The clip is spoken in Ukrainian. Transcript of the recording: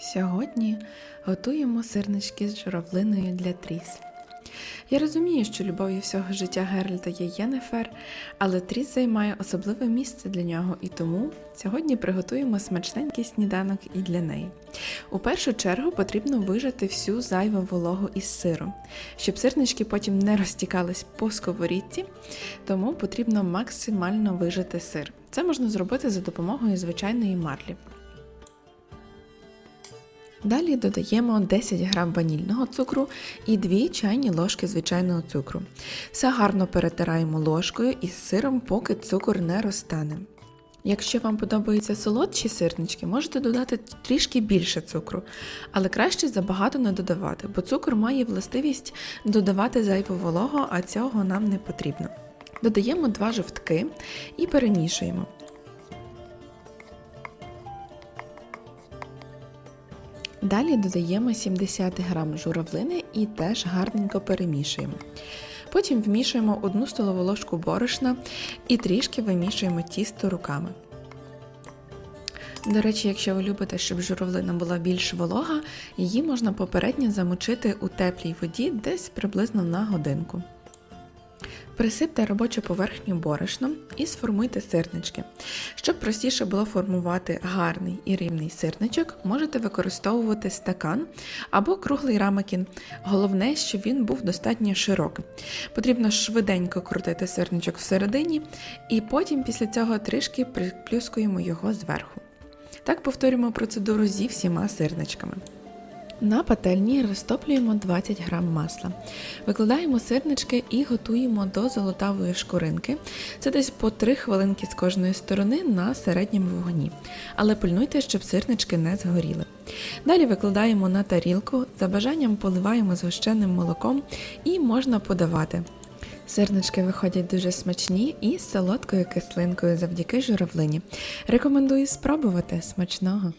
Сьогодні готуємо сирнички з журавлиною для тріс. Я розумію, що любов'ю всього життя Геральта є Єнефер, але тріс займає особливе місце для нього, і тому сьогодні приготуємо смачненький сніданок і для неї. У першу чергу потрібно вижати всю зайву вологу із сиру, щоб сирнички потім не розтікались по сковорідці, тому потрібно максимально вижати сир. Це можна зробити за допомогою звичайної марлі. Далі додаємо 10 г ванільного цукру і 2 чайні ложки звичайного цукру. Все гарно перетираємо ложкою із сиром, поки цукор не розтане. Якщо вам подобаються солодші сирнички, можете додати трішки більше цукру, але краще забагато не додавати, бо цукор має властивість додавати зайву вологу, а цього нам не потрібно. Додаємо 2 жовтки і перемішуємо. Далі додаємо 70 г журавлини і теж гарненько перемішуємо. Потім вмішуємо 1 столову ложку борошна і трішки вимішуємо тісто руками. До речі, якщо ви любите, щоб журавлина була більш волога, її можна попередньо замочити у теплій воді десь приблизно на годинку. Присипте робочу поверхню борошном і сформуйте сирнички. Щоб простіше було формувати гарний і рівний сирничок, можете використовувати стакан або круглий рамекін. Головне, щоб він був достатньо широким. Потрібно швиденько крутити сирничок всередині, і потім після цього трішки приплюскуємо його зверху. Так повторюємо процедуру зі всіма сирничками. На пательні розтоплюємо 20 г масла. Викладаємо сирнички і готуємо до золотавої шкуринки. Це десь по 3 хвилинки з кожної сторони на середньому вогні. Але пильнуйте, щоб сирнички не згоріли. Далі викладаємо на тарілку, за бажанням поливаємо згущеним молоком і можна подавати. Сирнички виходять дуже смачні і з солодкою кислинкою завдяки журавлині. Рекомендую спробувати смачного!